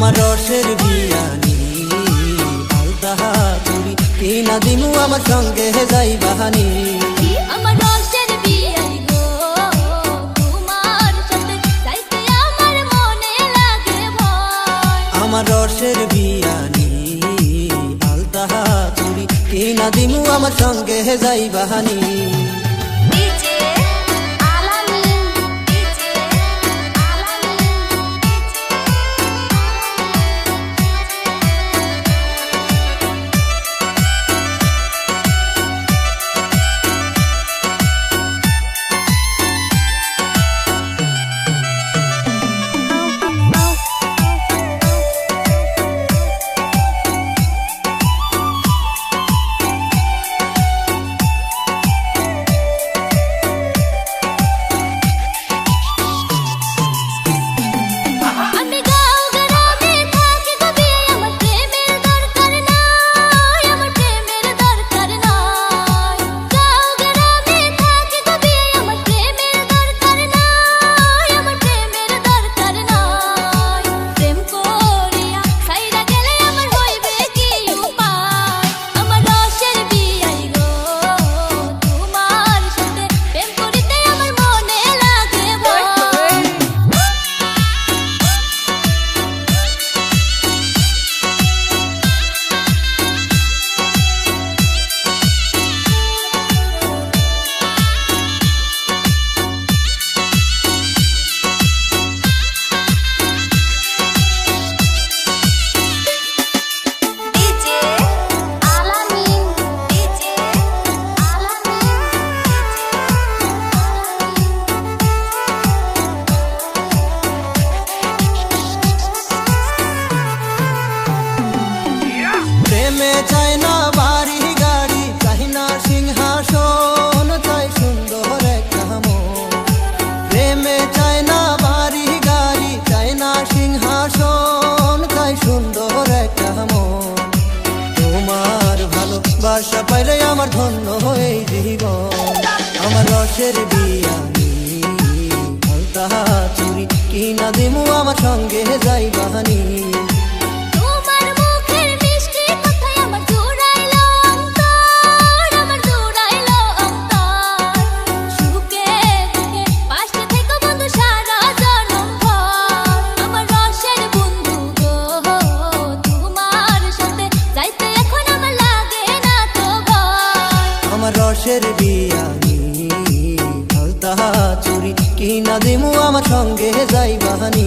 আমার রসের বিয়ানি। আলতা চুরি কিনা দিমু আমার সঙ্গে যাই বাহানি। আমার রসের বিয়াই গো? তোমার সাথে যাইতে আমার মনে লাগে ভয়। আমার রসের বিয়ানি আলতা চুরি কিনা দিমু আমার সঙ্গে যাই বাহানি। ভালোবাসা পাইলে আমার ধন্য হয়ে জীবন। আমার রসের বিয়ানি তাহা চুরি কিনা দিমু আমার সঙ্গে যাই বাহানি। রসের বিয়ানি আলতা চুরি কিনা দিমু আমার সঙ্গে যাই বাহানি